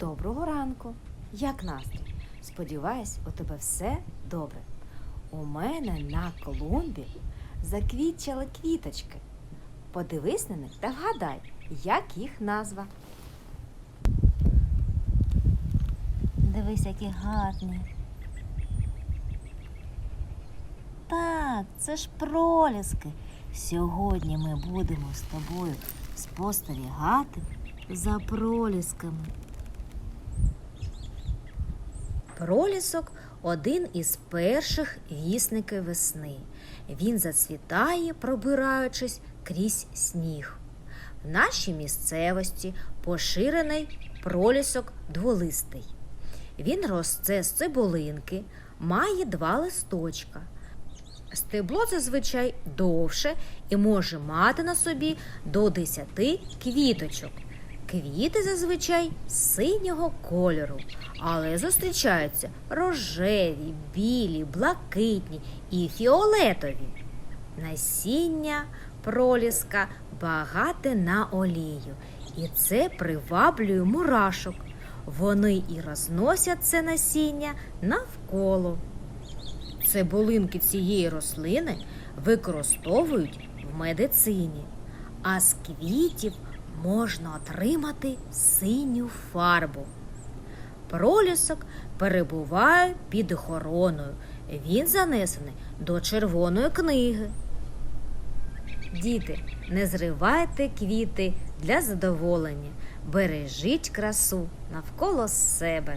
Доброго ранку. Як настрій? Сподіваюсь, у тебе все добре. У мене на клумбі заквітчали квіточки. Подивись на них та вгадай, як їх назва. Дивись, які гарні. Так, це ж проліски. Сьогодні ми будемо з тобою спостерігати за пролісками. Пролісок один із перших вісників весни. Він зацвітає, пробираючись крізь сніг. В нашій місцевості поширений пролісок дволистий. Він росте з цибулинки, має два листочка. Стебло зазвичай довше і може мати на собі до 10 квіточок. Квіти зазвичай синього кольору, але зустрічаються рожеві, білі, блакитні і фіолетові. Насіння проліска багате на олію, і це приваблює мурашок. Вони і розносять це насіння навколо. Цибулинки цієї рослини використовують в медицині, а з квітів можна отримати синю фарбу. Пролісок перебуває під охороною. Він занесений до червоної книги. Діти, не зривайте квіти для задоволення, бережіть красу навколо себе.